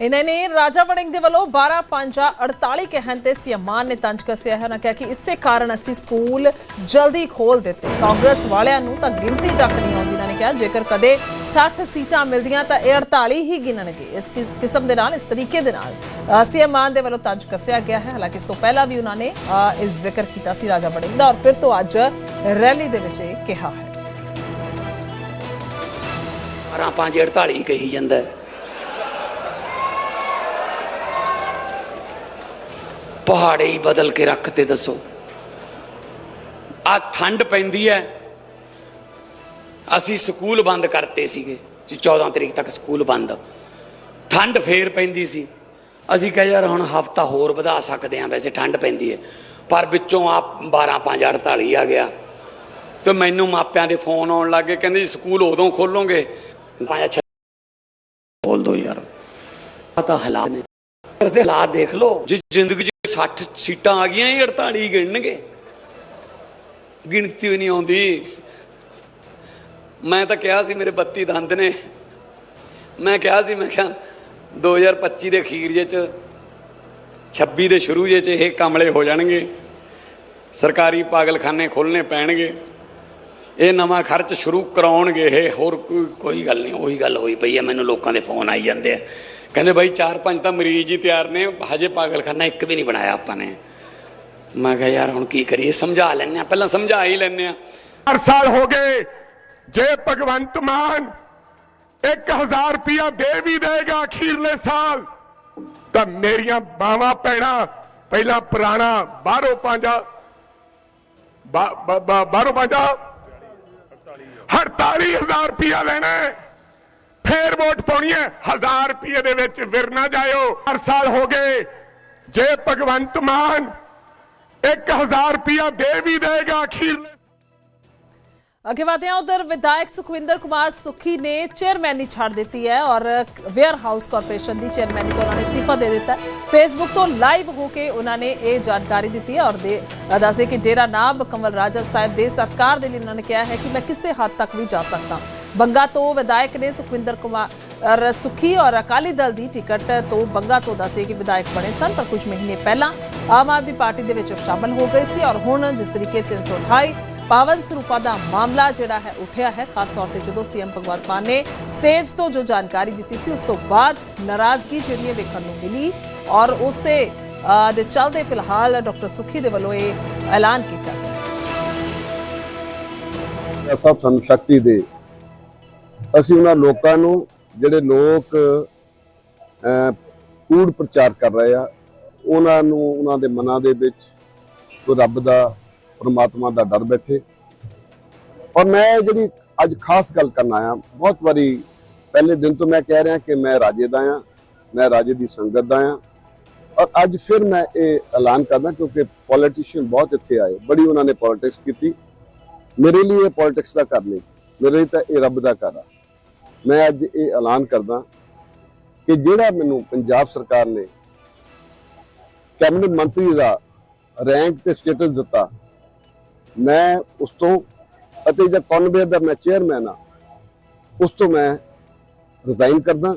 ਇਹਨਾਂ ਨੇ ਰਾਜਾ ਵੜਿੰਗ ਦੇ ਵੱਲੋਂ 12 5 48 ਕਹਿਣ ਤੇ ਸੀਐਮ ਮਾਨ ਨੇ ਤੰਜ ਕੱਸਿਆ ਹੈ। ਉਹਨਾਂ ਕਿਹਾ ਕਿ ਇਸੇ ਕਾਰਨ ਅਸੀਂ ਸਕੂਲ ਜਲਦੀ ਖੋਲ ਦਿੱਤੇ। ਕਾਂਗਰਸ ਵਾਲਿਆਂ ਨੂੰ ਤਾਂ ਗਿਣਤੀ ਤੱਕ ਨਹੀਂ ਆਉਂਦੀ। ਉਹਨਾਂ ਨੇ ਕਿਹਾ ਜੇਕਰ ਕਦੇ 60 ਸੀਟਾਂ ਮਿਲਦੀਆਂ ਤਾਂ ਇਹ 48 ਹੀ ਗਿਣਨਗੇ। ਇਸ ਕਿਸਮ ਦੇ ਨਾਲ ਇਸ ਤਰੀਕੇ ਦੇ ਨਾਲ ਸੀਐਮ ਮਾਨ ਦੇ ਵੱਲੋਂ ਤੰਜ ਕੱਸਿਆ ਗਿਆ ਹੈ। ਹਾਲਾਂਕਿ ਇਸ ਤੋਂ ਪਹਿਲਾਂ ਵੀ ਉਹਨਾਂ ਨੇ ਅ, ਇਸ ਜ਼ਿਕਰ ਕੀਤਾ ਸੀ ਰਾਜਾ ਵੜਿੰਗ ਦਾ। ਔਰ ਫਿਰ ਤੋਂ ਅੱਜ ਰੈਲੀ ਦੇ ਵਿੱਚ ਇਹ ਕਿਹਾ ਹੈ। 12 5 48 ਕਹੀ ਜਾਂਦਾ ਹੈ। ਪਹਾੜੇ ਹੀ ਬਦਲ ਕੇ ਰੱਖ ਤੇ ਦੱਸੋ। ਆ ਠੰਡ ਪੈਂਦੀ ਹੈ ਅਸੀਂ ਸਕੂਲ ਬੰਦ ਕਰਤੇ ਸੀਗੇ, ਜੀ 14 ਤਰੀਕ ਤੱਕ ਸਕੂਲ ਬੰਦ। ਠੰਡ ਫੇਰ ਪੈਂਦੀ ਸੀ। ਅਸੀਂ ਕਹੇ ਯਾਰ ਹੁਣ ਹਫਤਾ ਹੋਰ ਵਧਾ ਸਕਦੇ ਹਾਂ ਵੈਸੇ ਠੰਡ ਪੈਂਦੀ ਹੈ ਪਰ ਵਿੱਚੋਂ ਆ 12 5 48 ਆ ਗਿਆ। ਤੇ ਮੈਨੂੰ ਮਾਪਿਆਂ ਦੇ ਫੋਨ ਆਉਣ ਲੱਗੇ ਕਹਿੰਦੇ ਜੀ ਸਕੂਲ ਉਦੋਂ ਖੋਲੋਗੇ। ਪਾਇਆ ਖੋਲ ਦੋ ਯਾਰ। ਆ ਤਾਂ ਹਾਲਾਤ ਨੇ। ਇਸ ਦੇ ਹਾਲਾਤ ਦੇਖ ਲਓ। ਜੇ ਜ਼ਿੰਦਗੀ 'ਚ 60 ਸੀਟਾਂ ਆ ਗਈਆਂ, ਇਹ 48 ਗਿਣਨਗੇ। ਗਿਣਤੀ ਵੀ ਨਹੀਂ ਆਉਂਦੀ। ਮੈਂ ਤਾਂ ਕਿਹਾ ਸੀ ਮੇਰੇ 32 ਦੰਦ ਨੇ। ਮੈਂ ਕਿਹਾ ਸੀ, ਮੈਂ ਕਿਹਾ 2025 ਦੇ ਅਖੀਰ ਜੇ ਚ 26 ਦੇ ਸ਼ੁਰੂ ਜੇ ਚ ਇਹ ਕਮਲੇ ਹੋ ਜਾਣਗੇ। ਸਰਕਾਰੀ ਪਾਗਲਖਾਨੇ ਖੋਲਣੇ ਪੈਣਗੇ। ਇਹ ਨਵਾਂ ਖਰਚ ਸ਼ੁਰੂ ਕਰਾਉਣਗੇ। ਇਹ ਹੋਰ ਕੋਈ ਕੋਈ ਗੱਲ ਨਹੀਂ, ਉਹੀ ਗੱਲ ਹੋਈ ਪਈ ਹੈ। ਮੈਨੂੰ ਲੋਕਾਂ ਦੇ ਫੋਨ ਆਈ ਜਾਂਦੇ ਆ। ਕਹਿੰਦੇ ਬਾਈ ਚਾਰ ਪੰਜ ਤਾਂ ਮਰੀਜ਼ ਹੀ ਤਿਆਰ ਨੇ, ਹਜੇ ਪਾਗਲਖਾਨਾ ਇੱਕ ਵੀ ਨਹੀਂ ਬਣਾਇਆ ਆਪਾਂ ਨੇ। ਮੈਂ ਕਿਹਾ ਯਾਰ ਹੁਣ ਕੀ ਕਰੀਏ, ਸਮਝਾ ਲੈਣੇ ਆ ਪਹਿਲਾਂ ਸਮਝਾ ਹੀ ਲੈਣੇ ਆ ਚਾਰ ਸਾਲ ਹੋ ਗਏ, ਜੇ ਭਗਵੰਤ ਮਾਨ 1000 ਰੁਪਇਆ ਦੇ ਵੀ ਦੇਗਾ ਅਖੀਰਲੇ ਸਾਲ, ਤਾਂ ਮੇਰੀਆਂ ਬਾਵਾਂ ਪੈਣਾ ਪਹਿਲਾਂ ਪੁਰਾਣਾ ਬਾਹਰੋਂ ਪੰਜਾ, ਬਾ- ਬਾ- ਬਾ- ਬਾਹਰੋਂ ਪੰਜਾ 48000 ਰੁਪਇਆ ਲੈਣਾ ਫੇਰ ਵੋਟ ਪਾਉਣੀ ਹੈ। 1000 ਰੁਪਏ ਦੇ ਵਿੱਚ ਵਿਰ ਨਾ ਜਾਇਓ। 4 ਸਾਲ ਹੋ ਗਏ। ਜੇ ਭਗਵੰਤ ਮਾਨ 1000 ਰੁਪਇਆ ਦੇ ਵੀ ਦੇਗਾ ਅਖੀਰਲੇ ਅੱਗੇ ਵਧਦੇ ਹਾਂ ਉਧਰ। ਵਿਧਾਇਕ ਸੁਖਵਿੰਦਰ ਕੁਮਾਰ ਸੁਖੀ ਨੇ ਚੇਅਰਮੈਨੀ ਛੱਡ ਦਿੱਤੀ ਹੈ ਔਰ ਵੇਅਰ ਹਾਊਸ ਕਾਰਪੋਰੇਸ਼ਨ ਦੀ ਚੇਅਰਮੈਨੀ ਤੋਂ ਉਹਨਾਂ ਨੇ ਅਸਤੀਫਾ ਦੇ ਦਿੱਤਾ ਫੇਸਬੁੱਕ ਤੋਂ ਲਾਈਵ ਹੋ ਕੇ ਉਹਨਾਂ ਨੇ ਇਹ ਜਾਣਕਾਰੀ ਦਿੱਤੀ ਹੈ ਔਰ ਦੇ ਦੱਸੇ ਕਿ ਡੇਰਾ ਨਾਬ ਕਮਲ ਰਾਜਾ ਸਾਹਿਬ ਦੇ ਸਤਕਾਰ ਦੇ ਲਈ ਉਹਨਾਂ ਨੇ ਕਿਹਾ ਹੈ ਕਿ ਮੈਂ ਕਿਸੇ ਹੱਦ ਤੱਕ ਵੀ ਜਾ ਸਕਦਾ। ਬੰਗਾ ਤੋਂ ਵਿਧਾਇਕ ਨੇ ਸੁਖਵਿੰਦਰ ਕੁਮਾਰ ਸੁਖੀ ਔਰ ਅਕਾਲੀ ਦਲ ਦੀ ਟਿਕਟ ਤੋਂ ਬੰਗਾ ਤੋਂ ਦੱਸੇ ਕਿ ਵਿਧਾਇਕ ਬਣੇ ਸਨ, ਪਰ ਕੁਝ ਮਹੀਨੇ ਪਹਿਲਾਂ ਆਮ ਆਦਮੀ ਪਾਰਟੀ ਦੇ ਵਿੱਚ ਸ਼ਾਮਲ ਹੋ ਗਏ ਸੀ ਔਰ ਹੁਣ ਜਿਸ ਤਰੀਕੇ 328 ਪਾਵਨ ਸਰੂਪਾ ਦਾ ਮਾਮਲਾ ਜਿਹੜਾ ਹੈ, ਉੱਠਿਆ ਹੈ, ਖਾਸ ਤੌਰ ਤੇ ਜਦੋਂ ਸੀਐਮ ਭਗਵੰਤ ਮਾਨ ਨੇ ਸਟੇਜ ਤੋਂ ਜੋ ਜਾਣਕਾਰੀ ਦਿੱਤੀ ਸੀ, ਉਸ ਤੋਂ ਬਾਅਦ ਨਾਰਾਜ਼ਗੀ ਜਿਹੜੀ ਵੇਖਣ ਨੂੰ ਮਿਲੀ ਔਰ ਉਸੇ ਦੇ ਚਲਦੇ ਫਿਲਹਾਲ ਡਾਕਟਰ ਸੁਖੀ ਦੇ ਵੱਲੋਂ ਇਹ ਐਲਾਨ ਕੀਤਾ ਸਭ ਸਾਨੂੰ ਦੇ ਅਸੀਂ ਉਹਨਾਂ ਲੋਕਾਂ ਨੂੰ, ਜਿਹੜੇ ਲੋਕ ਕੂੜ ਪ੍ਰਚਾਰ ਕਰ ਰਹੇ ਆ, ਉਹਨਾਂ ਨੂੰ ਉਹਨਾਂ ਦੇ ਮਨਾਂ ਦੇ ਵਿੱਚ ਕੋਈ ਰੱਬ ਦਾ, ਪਰਮਾਤਮਾ ਦਾ ਡਰ ਬੈਠੇ। ਔਰ ਮੈਂ ਜਿਹੜੀ ਅੱਜ ਖਾਸ ਗੱਲ ਕਰਨ ਆਇਆ, ਬਹੁਤ ਵਾਰੀ ਪਹਿਲੇ ਦਿਨ ਤੋਂ ਮੈਂ ਕਹਿ ਰਿਹਾ ਕਿ ਮੈਂ ਰਾਜੇ ਦਾ ਆ, ਮੈਂ ਰਾਜੇ ਦੀ ਸੰਗਤ ਦਾ ਆ। ਔਰ ਅੱਜ ਫਿਰ ਮੈਂ ਇਹ ਐਲਾਨ ਕਰਦਾ ਕਿਉਂਕਿ ਪੋਲੀਟੀਸ਼ੀਅਨ ਬਹੁਤ ਇੱਥੇ ਆਏ, ਬੜੀ ਉਹਨਾਂ ਨੇ ਪੋਲਿਟਿਕਸ ਕੀਤੀ। ਮੇਰੇ ਲਈ ਇਹ ਪੋਲਿਟਿਕਸ ਦਾ ਘਰ ਨਹੀਂ, ਮੇਰੇ ਲਈ ਤਾਂ ਇਹ ਰੱਬ ਦਾ ਘਰ ਆ। ਮੈਂ ਅੱਜ ਇਹ ਐਲਾਨ ਕਰਦਾ ਕਿ ਜਿਹੜਾ ਮੈਨੂੰ ਪੰਜਾਬ ਸਰਕਾਰ ਨੇ ਕੈਬਨਿਟ ਮੰਤਰੀ ਦਾ ਰੈਂਕ ਤੇ ਸਟੇਟਸ ਦਿੱਤਾ, ਮੈਂ ਉਸ ਤੋਂ ਅਤੇ ਜਿਹੜਾ ਕਨਵੇਅਰ ਦਾ ਮੈਂ ਚੇਅਰਮੈਨ ਆ ਉਸ ਤੋਂ ਮੈਂ ਰਿਜ਼ਾਈਨ ਕਰਦਾ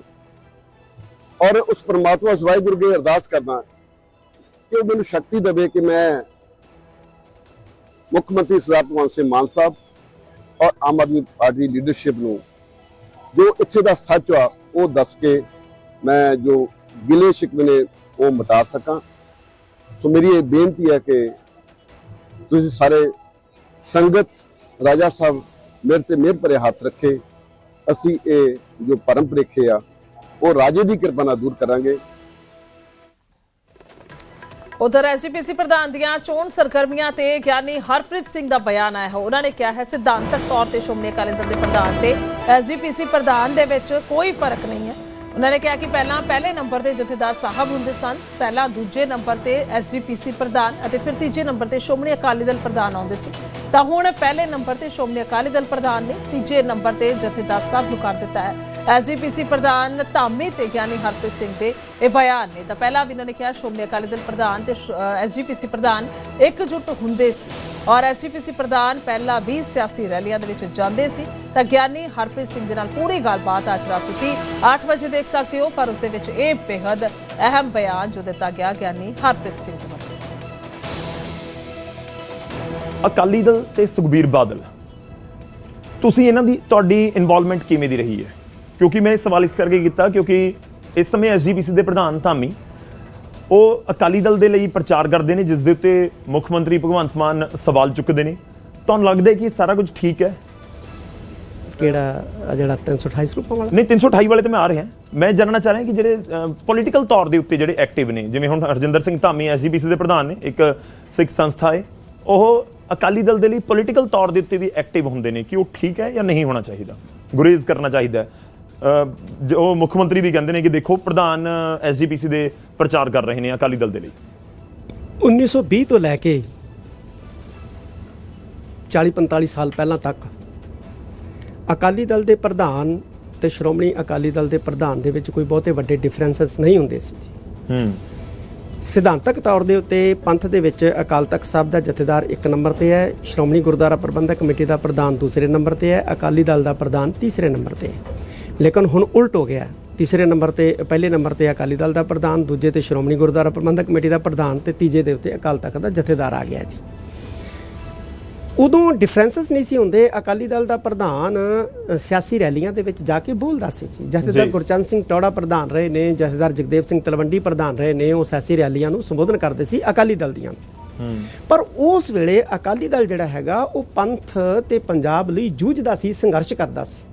ਔਰ ਉਸ ਪਰਮਾਤਮਾ ਵਾਹਿਗੁਰੂ ਅੱਗੇ ਅਰਦਾਸ ਕਰਦਾ ਕਿ ਉਹ ਮੈਨੂੰ ਸ਼ਕਤੀ ਦੇਵੇ ਕਿ ਮੈਂ ਮੁੱਖ ਮੰਤਰੀ ਸਰਦਾਰ ਭਗਵੰਤ ਸਿੰਘ ਮਾਨ ਸਾਹਿਬ ਔਰ ਆਮ ਆਦਮੀ ਪਾਰਟੀ ਦੀ ਲੀਡਰਸ਼ਿਪ ਨੂੰ ਜੋ ਇੱਥੇ ਦਾ ਸੱਚ ਆ, ਉਹ ਦੱਸ ਕੇ ਮੈਂ ਜੋ ਗਿਲੇ ਸ਼ਿਕਵੇ ਨੇ ਉਹ ਮਿਟਾ ਸਕਾਂ। ਸੋ ਮੇਰੀ ਇਹ ਬੇਨਤੀ ਹੈ ਕਿ ਤੁਸੀਂ ਸਾਰੇ ਸੰਗਤ, ਰਾਜਾ ਸਾਹਿਬ ਮੇਰੇ ਤੇ ਮਿਹਰ ਭਰੇ ਹੱਥ ਰੱਖੇ। ਅਸੀਂ ਇਹ ਜੋ ਪਰਮ ਭੁਲੇਖੇ ਆ, ਉਹ ਰਾਜੇ ਦੀ ਕਿਰਪਾ ਨਾਲ ਦੂਰ ਕਰਾਂਗੇ। ਉਧਰ ਐਸਜੀਪੀਸੀ ਪ੍ਰਧਾਨ ਦੀਆਂ ਚੋਣ ਸਰਗਰਮੀਆਂ ਤੇ ਗਿਆਨੀ ਹਰਪ੍ਰੀਤ ਸਿੰਘ ਦਾ ਬਿਆਨ ਆਇਆ ਹੈ। ਉਹਨਾਂ ਨੇ ਕਿਹਾ ਹੈ, ਸਿਧਾਂਤਕ ਤੌਰ ਤੇ ਸ਼੍ਰੋਮਣੀ ਅਕਾਲੀ ਦਲ ਦੇ ਪ੍ਰਧਾਨ ਤੇ ਐਸਜੀਪੀਸੀ ਪ੍ਰਧਾਨ ਦੇ ਵਿੱਚ ਕੋਈ ਫ਼ਰਕ ਨਹੀਂ ਹੈ। ਉਹਨਾਂ ਨੇ ਕਿਹਾ ਕਿ ਪਹਿਲਾਂ ਪਹਿਲੇ ਨੰਬਰ ਤੇ ਜਥੇਦਾਰ ਸਾਹਿਬ ਹੁੰਦੇ ਸਨ, ਪਹਿਲਾਂ ਦੂਜੇ ਨੰਬਰ ਤੇ ਐਸਜੀਪੀਸੀ ਪ੍ਰਧਾਨ ਅਤੇ ਫਿਰ ਤੀਜੇ ਨੰਬਰ ਤੇ ਸ਼੍ਰੋਮਣੀ ਅਕਾਲੀ ਦਲ ਪ੍ਰਧਾਨ ਆਉਂਦੇ ਸੀ। ਤਾਂ ਹੁਣ ਪਹਿਲੇ ਨੰਬਰ ਤੇ ਸ਼੍ਰੋਮਣੀ ਅਕਾਲੀ ਦਲ ਪ੍ਰਧਾਨ ਨੇ ਤੀਜੇ ਨੰਬਰ ਤੇ ਜਥੇਦਾਰ ਸਾਹਿਬ ਨੂੰ ਕਰ ਦਿੱਤਾ ਹੈ। ਐਸਜੀਪੀਸੀ ਪ੍ਰਧਾਨ ਧਾਮੀ ਤੇ ਗਿਆਨੀ ਹਰਪ੍ਰੀਤ ਸਿੰਘ ਦੇ ਇਹ ਬਿਆਨ ਨੇ। ਤਾਂ ਪਹਿਲਾਂ ਵੀ ਇਹਨਾਂ ਨੇ ਕਿਹਾ, ਸ਼੍ਰੋਮਣੀ ਅਕਾਲੀ ਦਲ ਪ੍ਰਧਾਨ ਤੇ ਐਸਜੀਪੀਸੀ ਪ੍ਰਧਾਨ ਇਕਜੁੱਟ ਹੁੰਦੇ ਸੀ ਔਰ ਐਸਜੀਪੀਸੀ ਪ੍ਰਧਾਨ ਪਹਿਲਾਂ ਵੀ ਸਿਆਸੀ ਰੈਲੀਆਂ ਦੇ ਵਿੱਚ ਜਾਂਦੇ ਸੀ। ਤਾਂ ਗਿਆਨੀ ਹਰਪ੍ਰੀਤ ਸਿੰਘ ਦੇ ਨਾਲ ਪੂਰੀ ਗੱਲਬਾਤ ਅੱਜ ਰਾਤ ਤੁਸੀਂ 8 ਵਜੇ ਦੇਖ ਸਕਦੇ ਹੋ, ਪਰ ਉਸ ਦੇ ਵਿੱਚ ਇਹ ਬੇहद ਅਹਿਮ ਬਿਆਨ ਜੋ ਦਿੱਤਾ ਗਿਆ ਗਿਆਨੀ ਹਰਪ੍ਰੀਤ ਸਿੰਘ ਦੇ ਵੱਲੋਂ। ਅਕਾਲੀ ਦਲ ਤੇ ਸੁਖਬੀਰ ਬਾਦਲ, ਤੁਸੀਂ ਇਹਨਾਂ ਦੀ ਤੁਹਾਡੀ ਇਨਵੋਲਵਮੈਂਟ ਕਿਵੇਂ ਦੀ ਰਹੀ ਹੈ? ਕਿਉਂਕਿ ਮੈਂ ਇਹ ਸਵਾਲ ਇਸ ਕਰਕੇ ਕੀਤਾ ਕਿਉਂਕਿ ਇਸ ਸਮੇਂ ਐਸਜੀਪੀਸੀ ਦੇ ਪ੍ਰਧਾਨ ਧਾਮੀ ਉਹ ਅਕਾਲੀ ਦਲ ਦੇ ਲਈ ਪ੍ਰਚਾਰ ਕਰਦੇ ਨੇ ਜਿਸ ਦੇ ਉੱਤੇ ਮੁੱਖ ਮੰਤਰੀ ਭਗਵੰਤ ਮਾਨ ਸਵਾਲ ਚੁੱਕਦੇ ਨੇ। ਤੁਹਾਨੂੰ ਲੱਗਦਾ ਕਿ ਸਾਰਾ ਕੁਝ ਠੀਕ ਹੈ? ਕਿਹੜਾ ਜਿਹੜਾ 328 ਰੁਪਏ ਵਾਲਾ? ਨਹੀਂ 328 ਵਾਲੇ ਤੇ ਮੈਂ ਆ ਰਿਹਾ। ਮੈਂ ਜਾਣਨਾ ਚਾਹ ਰਿਹਾ ਕਿ ਜਿਹੜੇ ਪੋਲੀਟੀਕਲ ਤੌਰ ਦੇ ਉੱਤੇ ਜਿਹੜੇ ਐਕਟਿਵ ਨੇ ਜਿਵੇਂ ਹੁਣ ਹਰਜਿੰਦਰ ਸਿੰਘ ਧਾਮੀ ਐਸਜੀਪੀਸੀ ਦੇ ਪ੍ਰਧਾਨ ਨੇ ਇੱਕ ਸਿੱਖ ਸੰਸਥਾ ਹੈ ਉਹ ਅਕਾਲੀ ਦਲ ਦੇ ਲਈ ਪੋਲੀਟੀਕਲ ਤੌਰ ਦੇ ਉੱਤੇ ਵੀ ਐਕਟਿਵ ਹੁੰਦੇ ਨੇ ਕਿ ਉਹ ਠੀਕ ਹੈ ਜਾਂ ਨਹੀਂ ਹੋਣਾ ਚਾਹੀਦਾ? ਗੁਰੇਜ਼ ਕਰਨਾ ਚਾਹੀਦਾ ਹੈ ਅਹ, ਜੋ ਮੁੱਖ ਮੰਤਰੀ ਵੀ ਕਹਿੰਦੇ ਨੇ ਕਿ ਦੇਖੋ ਪ੍ਰਧਾਨ ਐਸਜੀਪੀਸੀ ਦੇ ਪ੍ਰਚਾਰ ਕਰ ਰਹੇ ਨੇ ਅਕਾਲੀ ਦਲ ਦੇ ਲਈ। 1920 ਤੋਂ ਲੈ ਕੇ 40 45 ਸਾਲ ਪਹਿਲਾਂ ਤੱਕ ਅਕਾਲੀ ਦਲ ਦੇ ਪ੍ਰਧਾਨ ਤੇ ਸ਼੍ਰੋਮਣੀ ਅਕਾਲੀ ਦਲ ਦੇ ਪ੍ਰਧਾਨ ਦੇ ਵਿੱਚ ਕੋਈ ਬਹੁਤੇ ਵੱਡੇ ਡਿਫਰੈਂਸਸ ਨਹੀਂ ਹੁੰਦੇ ਸੀ ਜੀ। ਹੂੰ। ਸਿਧਾਂਤਕ ਤੌਰ ਦੇ ਉੱਤੇ ਪੰਥ ਦੇ ਵਿੱਚ ਅਕਾਲ ਤਖਤ ਸਾਹਿਬ ਦਾ ਜਥੇਦਾਰ ਇੱਕ ਨੰਬਰ ਤੇ ਹੈ ਸ਼੍ਰੋਮਣੀ ਗੁਰਦੁਆਰਾ ਪ੍ਰਬੰਧਕ ਕਮੇਟੀ ਦਾ ਪ੍ਰਧਾਨ ਦੂਸਰੇ ਨੰਬਰ ਤੇ ਹੈ ਅਕਾਲੀ ਦਲ ਦਾ ਪ੍ਰਧਾਨ ਤੀਸਰੇ ਨੰਬਰ ਤੇ ਹੈ। ਲੇਕਿਨ ਹੁਣ ਉਲਟ ਹੋ ਗਿਆ। ਤੀਸਰੇ ਨੰਬਰ ਤੇ ਪਹਿਲੇ ਨੰਬਰ ਤੇ ਅਕਾਲੀ ਦਲ ਦਾ ਪ੍ਰਧਾਨ ਦੂਜੇ ਤੇ ਸ਼੍ਰੋਮਣੀ ਗੁਰਦੁਆਰਾ ਪ੍ਰਬੰਧਕ ਕਮੇਟੀ ਦਾ ਪ੍ਰਧਾਨ ਤੇ ਤੀਜੇ ਦੇ ਉੱਤੇ ਅਕਾਲ ਤਖਤ ਦਾ ਜਥੇਦਾਰ ਆ ਗਿਆ ਜੀ। ਉਦੋਂ ਡਿਫਰੈਂਸਸ ਨਹੀਂ ਸੀ ਹੁੰਦੇ। ਅਕਾਲੀ ਦਲ ਦਾ ਪ੍ਰਧਾਨ ਸਿਆਸੀ ਰੈਲੀਆਂ ਦੇ ਵਿੱਚ ਜਾ ਕੇ ਬੋਲਦਾ ਸੀ। ਜੀ। ਜਥੇਦਾਰ। ਗੁਰਚੰਦ ਸਿੰਘ ਟੌੜਾ ਪ੍ਰਧਾਨ ਰਹੇ ਨੇ ਜਥੇਦਾਰ ਜਗਦੇਵ ਸਿੰਘ ਤਲਵੰਡੀ ਪ੍ਰਧਾਨ ਰਹੇ ਨੇ ਉਹ ਸਿਆਸੀ ਰੈਲੀਆਂ ਨੂੰ ਸੰਬੋਧਨ ਕਰਦੇ ਸੀ ਅਕਾਲੀ ਦਲ ਦੀਆਂ। ਪਰ ਉਸ ਵੇਲੇ ਅਕਾਲੀ ਦਲ ਜਿਹੜਾ ਹੈਗਾ ਉਹ ਪੰਥ ਤੇ ਪੰਜਾਬ ਲਈ ਜੂਝਦਾ ਸੀ ਸੰਘਰਸ਼ ਕਰਦਾ ਸੀ।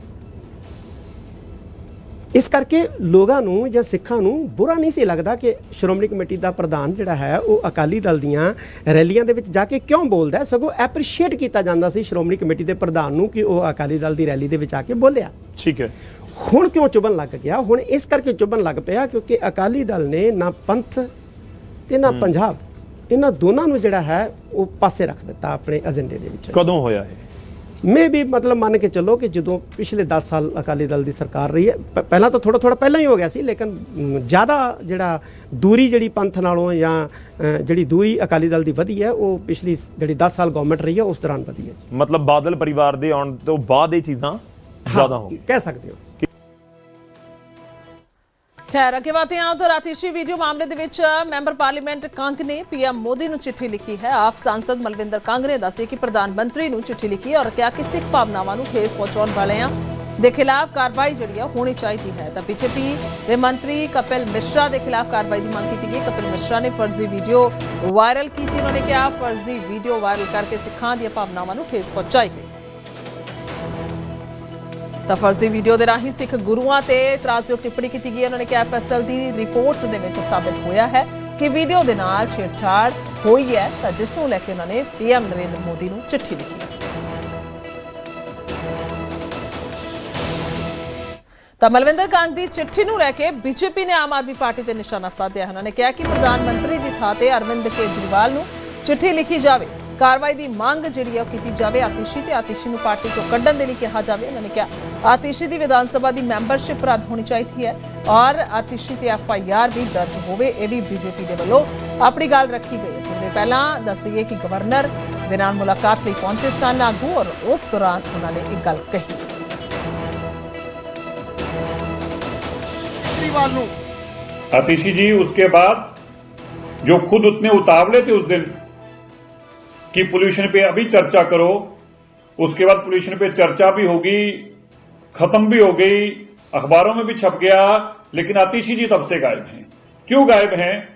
ਇਸ ਕਰਕੇ ਲੋਕਾਂ ਨੂੰ ਜਾਂ ਸਿੱਖਾਂ ਨੂੰ ਬੁਰਾ ਨਹੀਂ ਸੀ ਲੱਗਦਾ ਕਿ ਸ਼੍ਰੋਮਣੀ ਕਮੇਟੀ ਦਾ ਪ੍ਰਧਾਨ ਜਿਹੜਾ ਹੈ ਉਹ ਅਕਾਲੀ ਦਲ ਦੀਆਂ ਰੈਲੀਆਂ ਦੇ ਵਿੱਚ ਜਾ ਕੇ ਕਿਉਂ ਬੋਲਦਾ ਹੈ? ਸਗੋਂ ਐਪਰੀਸ਼ੀਏਟ ਕੀਤਾ ਜਾਂਦਾ ਸੀ ਸ਼੍ਰੋਮਣੀ ਕਮੇਟੀ ਦੇ ਪ੍ਰਧਾਨ ਨੂੰ ਕਿ ਉਹ ਅਕਾਲੀ ਦਲ ਦੀ ਰੈਲੀ ਦੇ ਵਿੱਚ ਆ ਕੇ ਬੋਲਿਆ। ਠੀਕ ਹੈ। ਹੁਣ ਕਿਉਂ ਚੁਭਣ ਲੱਗ ਗਿਆ? ਹੁਣ ਇਸ ਕਰਕੇ ਚੁਭਣ ਲੱਗ ਪਿਆ ਕਿਉਂਕਿ ਅਕਾਲੀ ਦਲ ਨੇ ਨਾ ਪੰਥ ਤੇ ਨਾ ਪੰਜਾਬ ਇਹਨਾਂ ਦੋਨਾਂ ਨੂੰ ਜਿਹੜਾ ਹੈ ਉਹ ਪਾਸੇ ਰੱਖ ਦਿੱਤਾ ਆਪਣੇ ਏਜੰਡੇ ਦੇ ਵਿੱਚ। ਕਦੋਂ ਹੋਇਆ ਇਹ? ਮੈਂ ਵੀ ਮਤਲਬ ਮੰਨ ਕੇ ਚੱਲੋ ਕਿ ਜਦੋਂ ਪਿਛਲੇ 10 ਸਾਲ ਅਕਾਲੀ ਦਲ ਦੀ ਸਰਕਾਰ ਰਹੀ ਹੈ ਪਹਿਲਾਂ ਤਾਂ ਥੋੜਾ ਥੋੜਾ ਪਹਿਲਾਂ ਹੀ ਹੋ ਗਿਆ ਸੀ ਲੇਕਿਨ ਜ਼ਿਆਦਾ ਜਿਹੜਾ ਦੂਰੀ ਜਿਹੜੀ ਪੰਥ ਨਾਲੋਂ ਜਾਂ ਜਿਹੜੀ ਦੂਰੀ ਅਕਾਲੀ ਦਲ ਦੀ ਵਧੀ ਹੈ ਉਹ ਪਿਛਲੀ ਜਿਹੜੀ 10 ਸਾਲ ਗਵਰਨਮੈਂਟ ਰਹੀ ਹੈ ਉਸ ਦੌਰਾਨ ਵਧੀ ਹੈ ਮਤਲਬ ਬਾਦਲ ਪਰਿਵਾਰ ਦੇ ਆਉਣ ਤੋਂ ਬਾਅਦ ਇਹ ਚੀਜ਼ਾਂ ਜ਼ਿਆਦਾ ਹੋ ਗਈਆਂ ਕਹਿ ਸਕਦੇ ਹੋ। ਖੈਰ, ਅੱਗੇ ਬਾਤੇ ਆਉਂ ਤਾਂ ਰਾਤੀਸ਼ੀ ਵੀਡੀਓ ਮਾਮਲੇ ਦੇ ਵਿੱਚ ਮੈਂਬਰ ਪਾਰਲੀਮੈਂਟ ਕੰਗ ਨੇ ਪੀਐਮ ਮੋਦੀ ਨੂੰ ਚਿੱਠੀ ਲਿਖੀ ਹੈ। ਆਪ ਸਾਂਸਦ ਮਲਵਿੰਦਰ ਕੰਗ ਨੇ ਦੱਸਿਆ ਕਿ ਪ੍ਰਧਾਨ ਮੰਤਰੀ ਨੂੰ ਚਿੱਠੀ ਲਿਖੀ ਔਰ ਕਿਹਾ ਕਿ ਸਿੱਖ ਭਾਵਨਾਵਾਂ ਨੂੰ ਠੇਸ ਪਹੁੰਚਾਉਣ ਵਾਲਿਆਂ ਦੇ ਖਿਲਾਫ ਕਾਰਵਾਈ ਜਿਹੜੀ ਹੈ ਹੋਣੀ ਚਾਹੀਦੀ ਹੈ। ਤਾਂ ਬੀਜੇਪੀ ਦੇ ਮੰਤਰੀ ਕਪਿਲ ਮਿਸ਼ਰਾ ਦੇ ਖਿਲਾਫ ਕਾਰਵਾਈ ਦੀ ਮੰਗ ਕੀਤੀ ਗਈ। ਕਪਿਲ ਮਿਸ਼ਰਾ ਨੇ ਫਰਜ਼ੀ ਵੀਡੀਓ ਵਾਇਰਲ ਕੀਤੀ। ਉਹਨਾਂ ਨੇ ਕਿਹਾ, ਫਰਜ਼ੀ ਵੀਡੀਓ ਵਾਇਰਲ ਕਰਕੇ ਸਿੱਖਾਂ ਦੀਆਂ ਭਾਵਨਾਵਾਂ ਨੂੰ ਠੇਸ ਪਹੁੰਚਾਈ ਗਈ। ਤਾਂ ਫਰਜ਼ੀ ਵੀਡੀਓ ਦੇ ਰਾਹੀਂ ਸਿੱਖ ਗੁਰੂਆਂ ਤੇ ਇਤਰਾਜ਼ਯੋਗ ਟਿੱਪਣੀ ਕੀਤੀ ਗਈ। ਉਹਨਾਂ ਨੇ ਕਿਹਾ, ਐਫਐਸਐਲ ਦੀ ਰਿਪੋਰਟ ਦੇ ਵਿੱਚ ਸਾਬਤ ਹੋਇਆ ਹੈ ਕਿ ਵੀਡੀਓ ਦੇ ਨਾਲ ਛੇੜਛਾੜ ਹੋਈ ਹੈ, ਤਾਂ ਜਿਸ ਨੂੰ ਲੈ ਕੇ ਉਹਨਾਂ ਨੇ ਪੀਐਮ ਨਰਿੰਦਰ ਮੋਦੀ ਨੂੰ ਚਿੱਠੀ ਲਿਖੀ। ਤਾਂ ਮਲਵਿੰਦਰ ਕਾਂਗ ਦੀ ਚਿੱਠੀ ਨੂੰ ਲੈ ਕੇ ਬੀਜੇਪੀ ਨੇ ਆਮ ਆਦਮੀ ਪਾਰਟੀ ਤੇ ਨਿਸ਼ਾਨਾ ਸਾਧਿਆ ਉਹਨਾਂ ਨੇ ਕਿਹਾ ਕਿ ਪ੍ਰਧਾਨ ਮੰਤਰੀ ਦੀ ਥਾਂ ਤੇ ਅਰਵਿੰਦ ਕੇਜਰੀਵਾਲ ਨੂੰ ਚਿੱਠੀ ਲਿਖੀ ਜਾਵੇ। ਕਾਰਵਾਈ ਦੀ ਮੰਗ ਜਿਹੜੀ ਹੈ ਉਹ ਕੀਤੀ ਜਾਵੇ ਆਤਿਸ਼ੀ ਤੇ ਆਤਿਸ਼ੀ ਨੂੰ ਪਾਰਟੀ ਚੋਂ ਕੱਢਣ ਦੇ ਲਈ ਕਿਹਾ ਜਾਵੇ ਉਹਨਾਂ ਨੇ ਕਿਹਾ ਆਤਿਸ਼ੀ ਦੀ ਵਿਧਾਨ ਸਭਾ ਦੀ ਮੈਂਬਰਸ਼ਿਪ ਰੱਦ ਹੋਣੀ ਚਾਹੀਦੀ ਹੈ ਔਰ ਆਤਿਸ਼ੀ ਤੇ ਐਫਆਈਆਰ ਵੀ ਦਰਜ ਹੋਵੇ ਇਹ ਵੀ ਬੀਜੇਪੀ ਦੇ ਵੱਲੋਂ ਆਪਣੀ ਗੱਲ ਰੱਖੀ ਗਈ ਹੈ ਥੋੜੇ ਪਹਿਲਾਂ ਦੱਸ ਦਈਏ ਕਿ ਗਵਰਨਰ ਦੇ ਨਾਲ ਮੁਲਾਕਾਤ ਲਈ ਪਹੁੰਚੇ ਸਨ ਆਗੂ ਔਰ ਉਸ ਦੌਰਾਨ ਉਹਨਾਂ ਨੇ ਇੱਕ ਗੱਲ ਕਹੀ ਕੇਜਰੀਵਾਲ ਨੂੰ आतिशी जी उसके बाद जो खुद उतने उतावले थे उस दिन कि पोल्यूशन पे अभी चर्चा करो, उसके बाद पोल्यूशन पे चर्चा भी होगी, खत्म भी हो गई, अखबारों में भी छप गया, लेकिन आतिशी जी तब से गायब हैं। क्यों गायब हैं?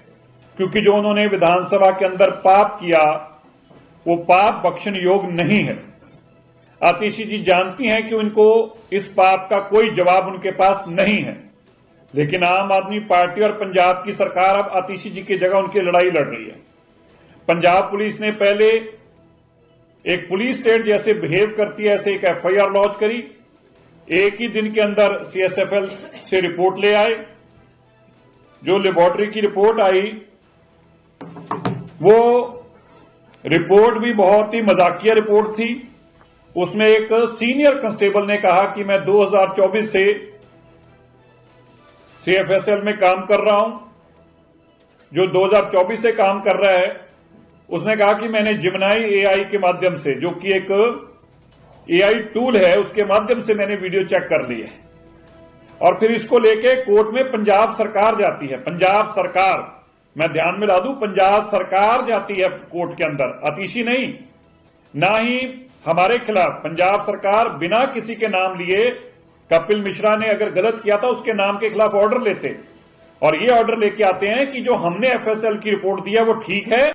क्योंकि जो उन्होंने विधानसभा के अंदर पाप किया, वो पाप बख्शन योग नहीं है। आतिशी जी जानती हैं कि उनको इस पाप का कोई जवाब उनके पास नहीं है। लेकिन आम आदमी पार्टी और पंजाब की सरकार अब आतिशी जी की जगह उनकी लड़ाई लड़ रही है। पंजाब पुलिस ने पहले एक पुलिस स्टेट जैसे बिहेव करती है, ऐसे एक एफआईआर लॉन्च करी। एक ही दिन के अंदर सीएसएफएल से रिपोर्ट ले आए। जो लेबोरेटरी की रिपोर्ट आई, वो रिपोर्ट भी बहुत ही मजाकिया रिपोर्ट थी। उसमें एक सीनियर कांस्टेबल ने कहा कि मैं 2024 से सीएफएसएल में काम कर रहा हूँ। जो 2024 से काम कर रहा है उसने कहा कि मैंने जिमनाई एआई के माध्यम से, जो कि एक एआई टूल है, उसके माध्यम से मैंने वीडियो चेक कर ली है। और फिर इसको लेके कोर्ट में पंजाब सरकार जाती है। पंजाब सरकार, मैं ध्यान में ला दू, पंजाब सरकार जाती है कोर्ट के अंदर। अतिशी नहीं, ना ही हमारे खिलाफ। पंजाब सरकार बिना किसी के नाम लिए, कपिल मिश्रा ने अगर गलत किया था, उसके नाम के खिलाफ ऑर्डर लेते। और ये ऑर्डर लेके आते हैं कि जो हमने एफएसएल की रिपोर्ट दी है, वो ठीक है।